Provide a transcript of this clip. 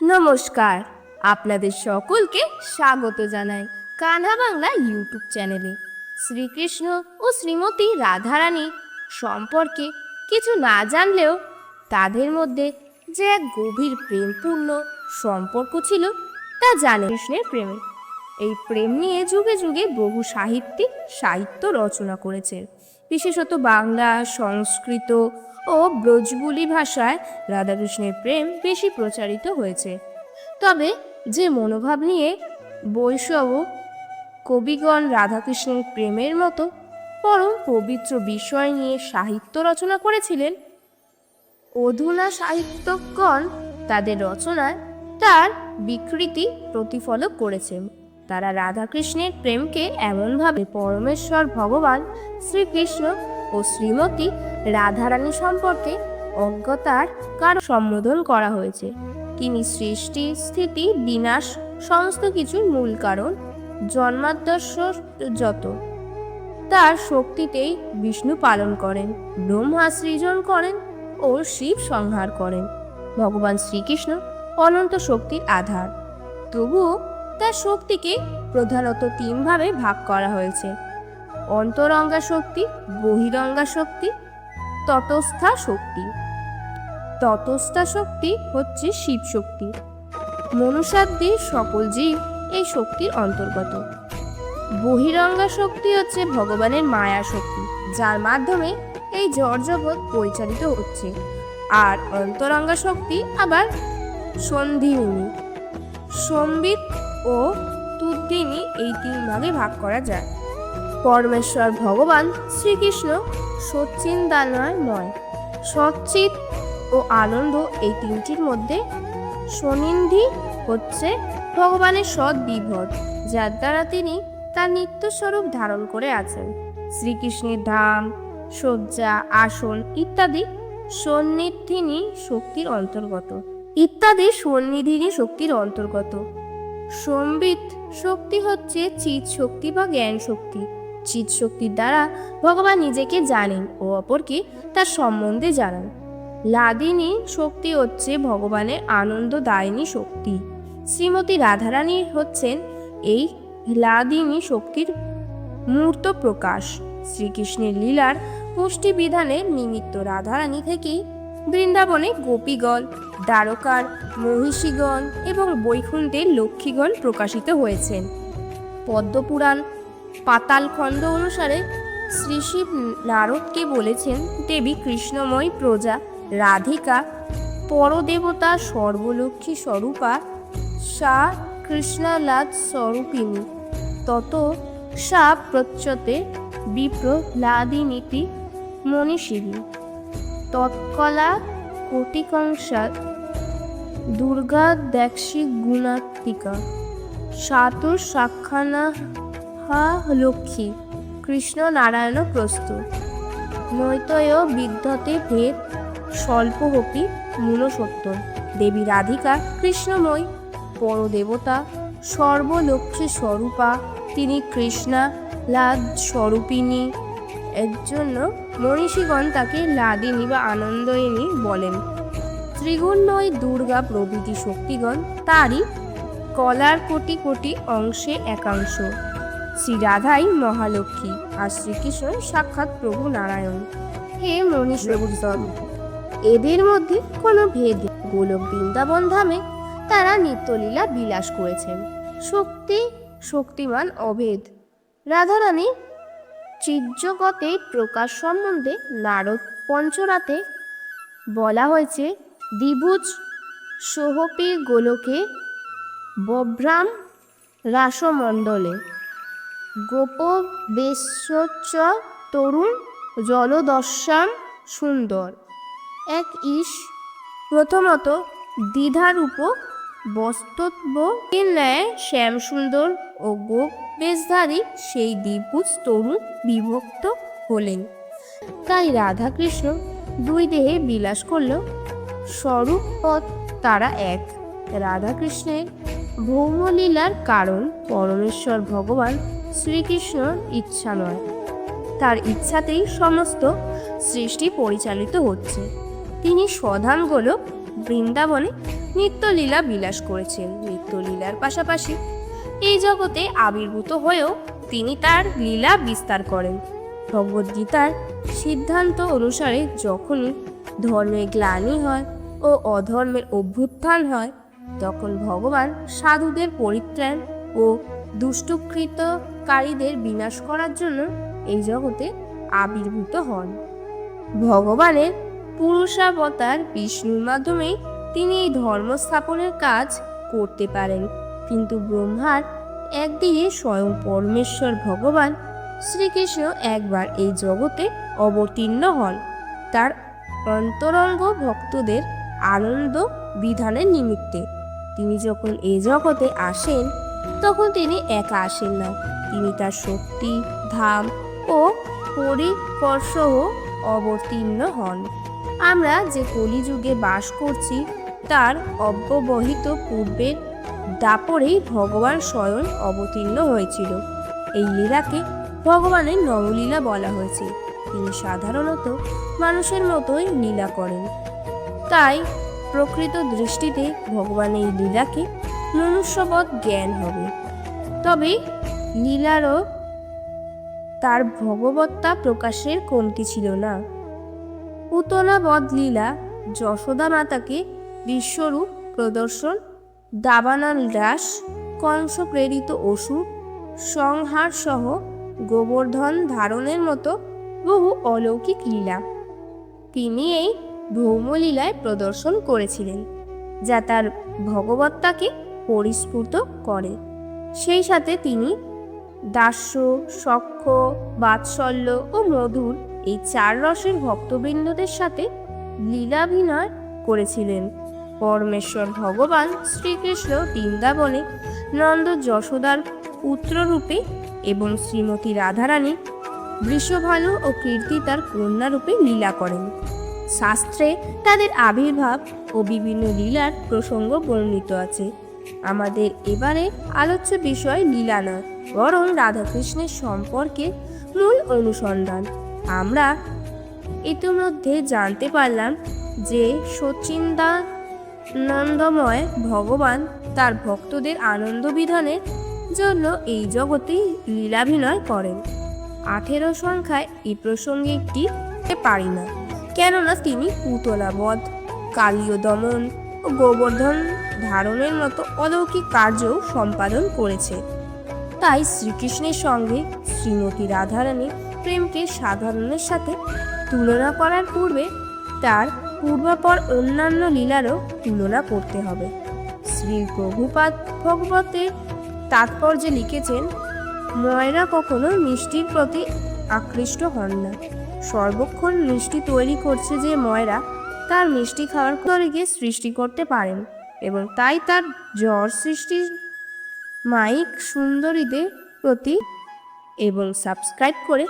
নমস্কার। আপনাদের সকলকে স্বাগত জানাই কানহা বাংলা ইউটিউব চ্যানেলে। শ্রীকৃষ্ণ ও শ্রীমতী রাধারানী সম্পর্কে কিছু না জানলেও তাদের মধ্যে যে এক গভীর প্রেমপূর্ণ সম্পর্ক ছিল তা জানে কৃষ্ণের প্রেমে। এই প্রেম নিয়ে যুগে যুগে বহু সাহিত্যিক সাহিত্য রচনা করেছেন। বিশেষত বাংলা, সংস্কৃত ও ব্রজবুলি ভাষায় রাধাকৃষ্ণের প্রেম বেশি প্রচারিত হয়েছে। তবে যে মনোভাব নিয়ে বৈষ্ণব কবিগণ রাধাকৃষ্ণের প্রেমের মতো পরম পবিত্র বিষয় নিয়ে সাহিত্য রচনা করেছিলেন, অধুনা সাহিত্যকগণ তাদের রচনায় তার বিকৃতি প্রতিফলক করেছেন। তারা রাধাকৃষ্ণের প্রেমকে এমনভাবে পরমেশ্বর ভগবান শ্রীকৃষ্ণ ও শ্রীমতী রাধারানী সম্পর্কে অজ্ঞতার কারণ সম্বোধন করা হয়েছে। তিনি সৃষ্টি, স্থিতি, বিনাশ সমস্ত কিছুর মূল কারণ, জন্মাদর্শ যত। তার শক্তিতেই বিষ্ণু পালন করেন, ব্রহ্মা সৃজন করেন ও শিব সংহার করেন। ভগবান শ্রীকৃষ্ণ অনন্ত শক্তির আধার। তবুও তার শক্তিকে প্রধানত তিনভাবে ভাগ করা হয়েছে। অন্তরঙ্গা শক্তি, বহিরঙ্গা শক্তি, তটস্থা শক্তি। তটস্থা শক্তি হচ্ছে শিব শক্তি। মনুষ্যাদি সকল জীব এই শক্তির অন্তর্গত। বহিরঙ্গা শক্তি হচ্ছে ভগবানের মায়া শক্তি, যার মাধ্যমে এই জড়জগৎ পরিচালিত হচ্ছে। আর অন্তরঙ্গা শক্তি আবার সন্ধিনী সম্বিত ও তুদ্দিনী এই তিন ভাগে ভাগ করা যায়। পরমেশ্বর ভগবান শ্রীকৃষ্ণ সচ্চিন্দানয়ময় সচ্চিত ও আনন্দ এই তিনটির মধ্যে সনিন্ধি হচ্ছে ভগবানের সৎ বিভদ যার দ্বারা তিনি তার নিত্যস্বরূপ ধারণ করে আছেন। শ্রীকৃষ্ণের ধাম, শয্যা, আসন ইত্যাদি সন্নিধিনী শক্তির অন্তর্গত। ইত্যাদি সন্নিধিনী শক্তির অন্তর্গত। সম্বিত শক্তি হচ্ছে চিৎ শক্তি বা জ্ঞান শক্তি। চিৎ শক্তির দ্বারা ভগবান নিজেকে জানেন ও অপরকে তার সম্বন্ধে জানান। লাদিনী শক্তি হচ্ছে ভগবানের আনন্দদায়িনী শক্তি। শ্রীমতী রাধারানী হচ্ছেন এই লাদিনী শক্তির মূর্ত প্রকাশ। শ্রীকৃষ্ণের লীলার পুষ্টি বিধানের নিমিত্ত রাধারানী থেকেই বৃন্দাবনে গোপীগণ, দ্বারকার, মহিষীগণ এবং বৈকুণ্ঠের লক্ষ্মীগণ প্রকাশিত হয়েছেন। পদ্মপুরাণ পাতালখণ্ড অনুসারে শ্রী শিব নারদকে বলেছেন, দেবী কৃষ্ণময় প্রজা, রাধিকা, পরদেবতা সর্বলক্ষ্মী স্বরূপা, সা কৃষ্ণলাদ স্বরূপিণী, তত সা প্রচ্যতে বিপ্র লাদিনীতি মনীষিনী তৎকলা কোটিকংসা দুর্গা দ্যাক্ষী গুণাত্মিকা। সাতুর সাক্ষানা হা লক্ষ্মী। কৃষ্ণ নারায়ণ প্রস্তুত। নৈতয় বিদ্ধতে ভেদ স্বল্পহপি মূলসত্য। দেবী রাধিকা কৃষ্ণময় পরদেবতা। সর্বলক্ষ্মী স্বরূপা। তিনি কৃষ্ণা লাদ স্বরূপিণী। এর জন্য মনীষীগণ তাকে লাদিনী বা আনন্দয়িনী বলেন। ত্রিগুণময় দুর্গা প্রভৃতি শক্তিগণ, তারই কলার কোটি কোটি অংশে একাংশ। শ্রী রাধাই মহালক্ষ্মী আর শ্রীকৃষ্ণ সাক্ষাৎ প্রভু নারায়ণ। হে মনীষীগণ, এদের মধ্যে কোনো ভেদ গোলক বৃন্দাবন ধামে তারা নিত্যলীলা বিলাস করেছেন। শক্তি, শক্তিমান অভেদ। রাধারানী চিজ্জগতে প্রকাশ সম্বন্ধে নারদ পঞ্চরাতে বলা হয়েছে, দ্বিভুজ সোহপি গোলকে বভ্রাম রাসমণ্ডলে। গোপ বেশচ তরুণ জলদস্যাম সুন্দর। এক ইস প্রথমত দ্বিধারূপ বস্তব্য ন্যায় শ্যামসুন্দর ও গোপ বেশধারী সেই দ্বিভুজ তরুণ বিভক্ত হলেন। তাই রাধাকৃষ্ণ দুই দেহে বিলাস করলেও স্বরূপ পথ তারা এক। রাধাকৃষ্ণের ভৌমলীলার কারণ পরমেশ্বর ভগবান শ্রীকৃষ্ণর ইচ্ছা নয়। তার ইচ্ছাতেই সমস্ত সৃষ্টি পরিচালিত হচ্ছে। তিনি স্বধান গোলক বৃন্দাবনে নিত্যলীলা বিলাস করেছেন। নিত্যলীলার পাশাপাশি এই জগতে আবির্ভূত হয়েও তিনি তার লীলা বিস্তার করেন। ভগবদ্গীতার সিদ্ধান্ত অনুসারে যখন ধর্মের গ্লানি হয় ও অধর্মের অভ্যুত্থান হয়, তখন ভগবান সাধুদের পরিত্রাণ ও দুষ্টকৃতকারীদের বিনাশ করার জন্য এই জগতে আবির্ভূত হন। ভগবানের পুরুষাবতার বিষ্ণুর মাধ্যমেই তিনি এই ধর্ম স্থাপনের কাজ করতে পারেন। কিন্তু ব্রহ্মার একদিকে স্বয়ং পরমেশ্বর ভগবান শ্রীকৃষ্ণ একবার এই জগতে অবতীর্ণ হন। তার অন্তরঙ্গ ভক্তদের আনন্দ বিধানের নিমিত্তে তিনি যখন এই জগতে আসেন, তখন তিনি একা আসেন না। তিনি তার শক্তি, ধাম ও পরিকর্ষহ অবতীর্ণ হন। আমরা যে কলিযুগে বাস করছি তার অব্যবহিত পূর্বের দাপরেই ভগবান স্বয়ং অবতীর্ণ হয়েছিল। এই লীলাকে ভগবানের নবলীলা বলা হয়েছে। তিনি সাধারণত মানুষের মতোই লীলা করেন। তাই প্রকৃত দৃষ্টিতে ভগবান এই লীলাকে মনুষ্যবৎ জ্ঞান হবে। তবে লীলারও তার ভগবত্তা প্রকাশের কমতি ছিল না। পুতনাবধ লীলা যশোদা মাতাকে বিশ্বরূপ প্রদর্শন, দাবানল দাস কংস প্রেরিত অসুর সংহার সহ গোবর্ধন ধারণের মতো বহু অলৌকিক লীলা। তিনি এই ভৌমলীলায় প্রদর্শন করেছিলেন, যা তার ভগবত্তাকে পরিস্ফুট করে। সেই সাথে তিনি দাস্য সখ্য বাৎসল্য ও মধুর এই চার রসের ভক্তবৃন্দদের সাথে লীলাভিনয় করেছিলেন। পরমেশ্বর ভগবান শ্রীকৃষ্ণ বৃন্দাবনে নন্দ যশোদার পুত্ররূপে এবং শ্রীমতী রাধারানী বৃষভানু ও কীর্তি তার কন্যারূপে লীলা করেন। শাস্ত্রে তাদের আবির্ভাব ও বিভিন্ন লীলার প্রসঙ্গ বর্ণিত আছে। আমাদের এবারে আলোচ্য বিষয় লীলা নয়, বরং রাধাকৃষ্ণের সম্পর্কে মূল অনুসন্ধান। আমরা ইতিমধ্যে জানতে পারলাম যে সচিন্দানন্দময় ভগবান তার ভক্তদের আনন্দ বিধানের জন্য এই জগতে লীলাভিনয় করেন। আঠেরো সংখ্যায় এই প্রসঙ্গে একটি পারি না, কেননা তিনি পুতলা বধ কালীয় দমন ও গোবর্ধন ধারণের মতো অলৌকিক কার্যও সম্পাদন করেছে। তাই শ্রীকৃষ্ণের সঙ্গে শ্রীমতী রাধারানীর প্রেমকে সাধারণের সাথে তুলনা করার পূর্বে তার পূর্বাপর অন্যান্য লীলারও তুলনা করতে হবে। শ্রী প্রভুপাদ ভগবতের তাৎপর্যে লিখেছেন, ময়রা কখনো মিষ্টির প্রতি আকৃষ্ট হন না। সর্বক্ষণ মিষ্টি তৈরি করছে যে ময়রা, তার মিষ্টি খাওয়ার তরিকে সৃষ্টি করতে পারেন এবং তাই তার জ্বর সৃষ্টির মাইক সুন্দরীদের প্রতি এবং সাবস্ক্রাইব করে